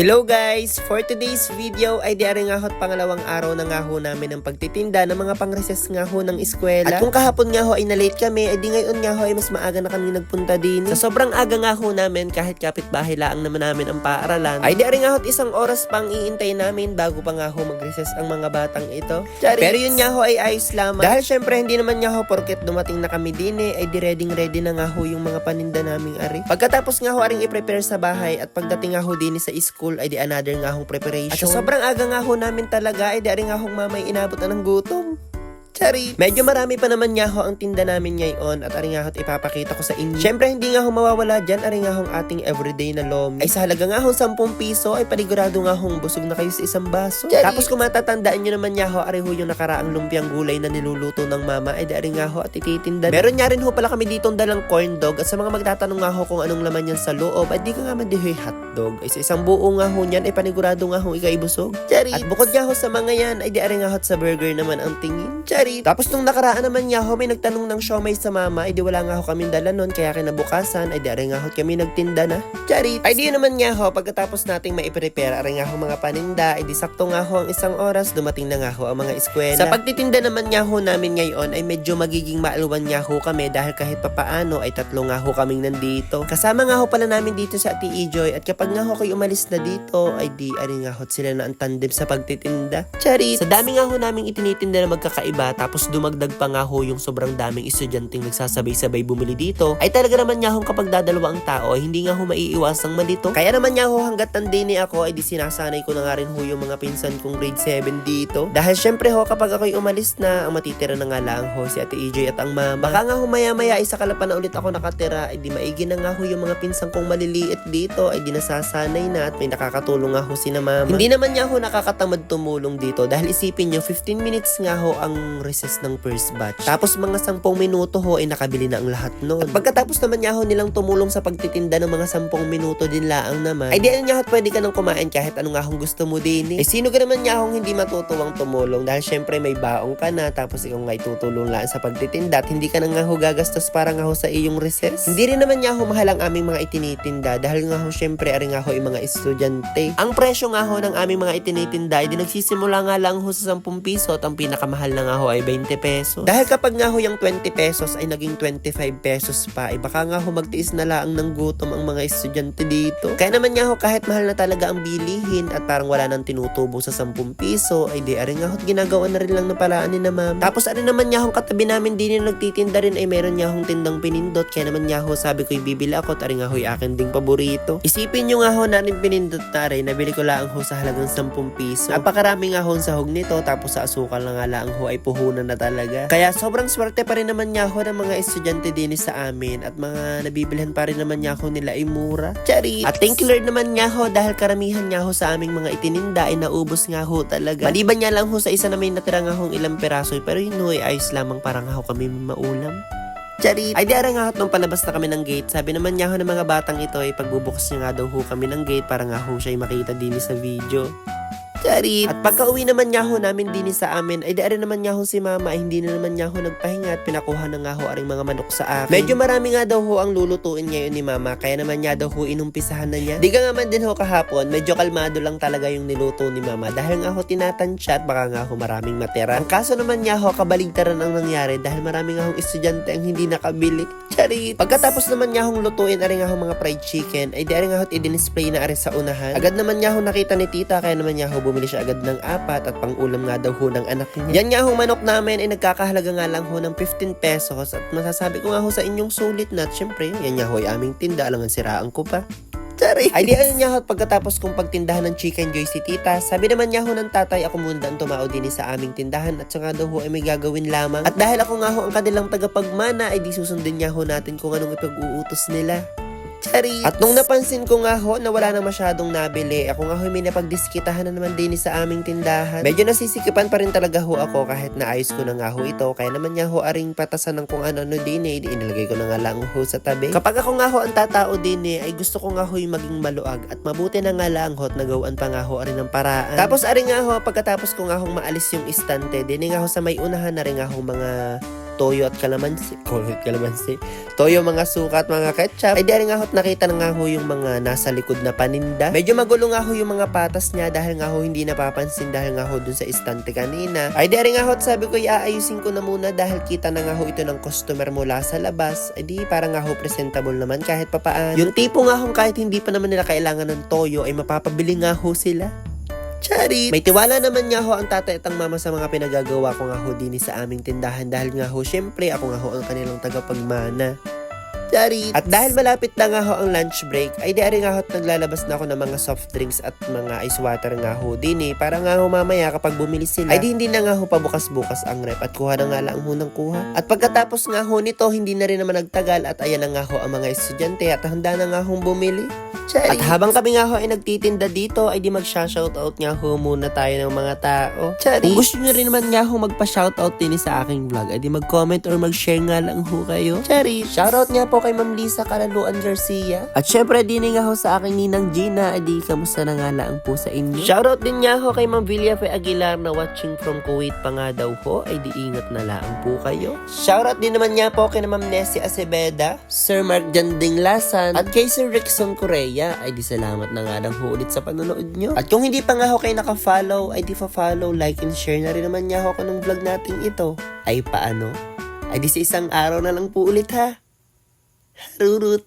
Hello guys! For today's video ay di ari nga ho't pangalawang araw na nga ho namin ng pagtitinda ng mga pang-recess nga ho ng eskwela. At kung kahapon nga ho ay na-late kami, ay di ngayon nga ho ay mas maaga na kami nagpunta din. Sa sobrang aga nga ho namin, kahit kapitbahay laang naman namin ang paaralan, ay di ari nga ho't isang oras pang iintay namin bago pa nga ho mag-recess ang mga batang ito. Charis. Pero yun nga ho ay ayos lamang. Dahil syempre hindi naman nga ho porket dumating na kami din eh, ay di ready ready na nga ho yung mga paninda naming ari. Pagkatapos nga ho aring i-prepare sa bahay at pagdating nga ho din sa school ay di another nga hong preparation. At sa sobrang aga nga ho namin talaga ay di ari nga hong mamay inabot na ng gutom. Chari. Medyo marami pa naman nga ho ang tinda namin ngayon at aring nga ho't ipapakita ko sa inyo. Syempre hindi nga ho mawawala dyan aring nga hong ating everyday na lomi. Ay sa halaga nga ho 10 piso ay panigurado nga hong busog na kayo sa isang baso. Chari. Tapos kung matatandaan nyo naman nga ho ari ho yung nakaraang lumpiang gulay na niluluto ng mama ay di aring nga ho at ititinda. Meron nga rin ho pala kami ditong dalang corn dog at sa mga magtatanong nga ho kung anong laman yan sa loob ay di ka nga man dihoy hotdog. Ay sa isang buo nga ho niyan ay panigurado nga ho ikaibusog. Chari. At bukod nga ho sa mga yan, ay di aring nga hot sa burger naman ang tingin. Charit. Tapos nung nakaraan naman nga ho, may nagtanong ng siomay sa mama, ay di wala nga ho kaming dala nun, kaya kinabukasan, ay di aring ho kami nagtinda na. Charit. Ay di naman nga ho, pagkatapos nating maiprepare, aring ho mga paninda, ay di sakto nga ho ang isang oras, dumating na nga ho ang mga eskwela. Sa pagtitinda naman nga ho namin ngayon, ay medyo magiging maaluwan nga ho kami dahil kahit papaano ay tatlo nga ho kaming nandito. Kasama nga ho pala namin dito sa Ate Joy at kapag nga ho kayo umalis na dito, ay di aring nga ho sila na ang tandem sa pagtitinda. Charit. Sa dami nga ho naming itinitinda na magkakaiba, tapos dumagdag pa nga ho yung sobrang daming estudyanteng nagsasabay-sabay bumili dito, ay talaga naman nga ho kapag dadalawa ang tao, ay hindi nga ho maiiwasang malito. Kaya naman nga ho hanggat nandini ako, ay di sinasanay ko na nga rin ho yung mga pinsan kong grade 7 dito. Dahil syempre ho, kapag ako'y umalis na, ang matitira na nga lang ho si Ate EJ at ang mama. Baka nga ho maya-maya, isa kalapan na ulit ako nakatira, ay di maigi na nga ho yung mga pinsan kong maliliit dito, ay di nasasanay na at may nakakatulong nga ho si na mama. Hindi naman nga ho nakakatamad tumulong dito dahil isipin nyo, 15 minutes nga ho ang recess ng first batch. Tapos mga 10 minuto ho ay nakabili na ang lahat nun. At pagkatapos naman nga ho nilang tumulong sa pagtitinda ng mga 10 minuto din laang naman, ay di ano nga ho pwede ka nang kumain kahit ano nga gusto mo din eh. Eh sino ka naman nga hong hindi matutuwang tumulong dahil syempre may baong ka na tapos ikaw nga itutulong lang sa pagtitinda at hindi ka na nga ho gagastos para nga ho sa iyong recess. Hindi rin naman nga ho mahal ang aming mga itinitinda dahil nga ho syempre ari nga ho yung mga estudyante. Ang presyo nga ho ng aming mga itinitinda ay di nagsisimula nga lang ho sa 10 piso at ang pinakamahal na nga ho ay 20 pesos. Dahil kapag nga ho yung 20 pesos ay naging 25 pesos pa, ay baka nga ho magtiis na lang ng gutom ang mga estudyante dito. Kaya naman nga ho kahit mahal na talaga ang bilihin at parang wala nang tinutubo sa 10 piso, ay di ari nga ho ginagawa na rin lang na palaan ni na ma'am. Tapos ari naman nga ho katabi namin din yung nagtitinda rin ay meron nga hong tindang pinindot, kaya naman nga ho sabi ko bibili ako at ari nga ho akin ding paborito. Isipin nyo nga ho na rin pinindot na rin, nabili ko lang ho sa halagang 10 piso. Napakarami nga ho ang sahog nito, tapos sa asukal na nga lang ho ay puhunan na talaga. Kaya sobrang swerte pa rin naman nga ho ng mga estudyante din sa amin at mga nabibilhan pa rin naman nga ho nila ay mura. Charit! At thank you Lord naman nga ho dahil karamihan nga ho sa aming mga itininda ay naubos nga ho talaga. Maliban nga lang ho sa isa na may natira nga ilang peraso pero yun ho ay ayos lamang para nga ho kami maulam. Charit. Ay di ara nga ho nung palabas na kami ng gate. Sabi naman nga ho ng mga batang ito ay pagbubukas niya nga daw ho kami ng gate para nga ho siya makita din sa video. Charit. At pagka uwi naman nga ho namin din sa amin, ay daari naman nga ho si mama ay hindi na naman nga ho nagpahinga at pinakuha na nga ho aring mga manok sa akin. Medyo marami nga daw ho ang lulutuin ngayon ni mama, kaya naman nga daw ho inumpisahan na niya. Di ka nga man din ho kahapon, medyo kalmado lang talaga yung niluto ni mama dahil nga ho tinatansya at baka nga ho maraming matira. Ang kaso naman nga ho, kabaligtaran ang nangyari dahil marami nga hong estudyante ang hindi nakabili. Charit. Pagkatapos naman nga hong lutuin ari nga ho mga fried chicken, ay di ari nga ho i-display na ari sa unahan. Agad naman nga ho nakita ni tita, kaya naman nga ho bumili siya agad ng apat at pang-ulam nga daw ho ng anak niya. Yan nga ho manok namin ay nagkakahalaga nga lang ho ng 15 pesos at masasabi ko nga ho sa inyong sulit na syempre, yan nga ho ay aming tinda, alangan siraan ko pa. Sorry. Ay di ano niya ho, pagkatapos kong pagtindahan ng chicken joy si tita, sabi naman niya ho ng tatay ako muna ang tumao din sa aming tindahan at saka daw ho ay may gagawin lamang. At dahil ako nga ho ang kanilang tagapagmana, ay di susundin niya ho natin kung anong ipag-uutos nila. Charis. At nung napansin ko nga ho na wala na masyadong nabili, ako nga ho may napagdiskitahan na naman din sa aming tindahan. Medyo nasisikipan pa rin talaga ho ako kahit naayos ko na nga ho ito. Kaya naman nga ho aring patasan ng kung ano-ano din eh. Inilagay ko na nga lang ho sa tabi. Kapag ako nga ho ang tatao din eh, ay gusto ko nga ho maging maluag. At mabuti na nga lang ho at nagawaan pa nga ho aring ng paraan. Tapos aring nga ho, pagkatapos ko nga ho maalis yung istante, din nga ho sa may unahan na rin nga ho mga toyo at kalamansi. At kalamansi. Toyo, mga suka at mga ketchup. Ay rin nga ho't nakita na nga ho yung mga nasa likod na paninda. Medyo magulo nga ho yung mga patas niya dahil nga ho hindi napapansin dahil nga ho dun sa istante kanina. Ay rin nga ho't sabi ko iaayusin ko na muna dahil kita na nga ho ito ng customer mula sa labas. Ay di parang nga ho presentable naman kahit papaan. Yung tipo nga ho kahit hindi pa naman nila kailangan ng toyo ay mapapabili nga ho sila. Charit! May tiwala naman nga ho ang tatay at ang mama sa mga pinagagawa ko nga ho din sa aming tindahan dahil nga ho syempre ako nga ho ang kanilang tagapagmana. Charit! At dahil malapit na nga ho ang lunch break, ay di nga ho at naglalabas na ako ng mga soft drinks at mga ice water nga ho din eh. Para nga ho mamaya kapag bumili sila, ay di hindi na nga ho pabukas-bukas ang rep at kuha na nga lang ho ng kuha. At pagkatapos nga ho nito, hindi na rin naman nagtagal at ayan na nga ho ang mga estudyante at handa na nga hong bumili. At habang kami nga ho ay nagtitinda dito, ay di mag-shoutout nga ho muna tayo ng mga tao. Kung gusto nyo rin naman nga ho magpa-shoutout din sa aking vlog, ay di mag-comment or mag-share nga lang ho kayo. Chari! Shoutout nga po kay Ma'am Lisa Caraluan Garcia. At syempre din nga ho sa aking ninang Gina, ay di kamusta na nga lang po sa inyo. Shoutout din nga ho kay Ma'am Villafe Aguilar na watching from Kuwait pa nga daw ho, ay di ingat na lang po kayo. Shoutout din naman nga po kay Ma'am Nessie Acebeda, Sir Mark Janding Lasan, at kay Sir Rickson Correa, ay di salamat na nga lang ho ulit sa panonood nyo. At kung hindi pa nga ho kayo naka-follow, ay di fa-follow, like, and share na rin naman nga ho ko ng vlog natin ito. Ay paano? Ay di sa isang araw na lang po ulit ha. Harurut!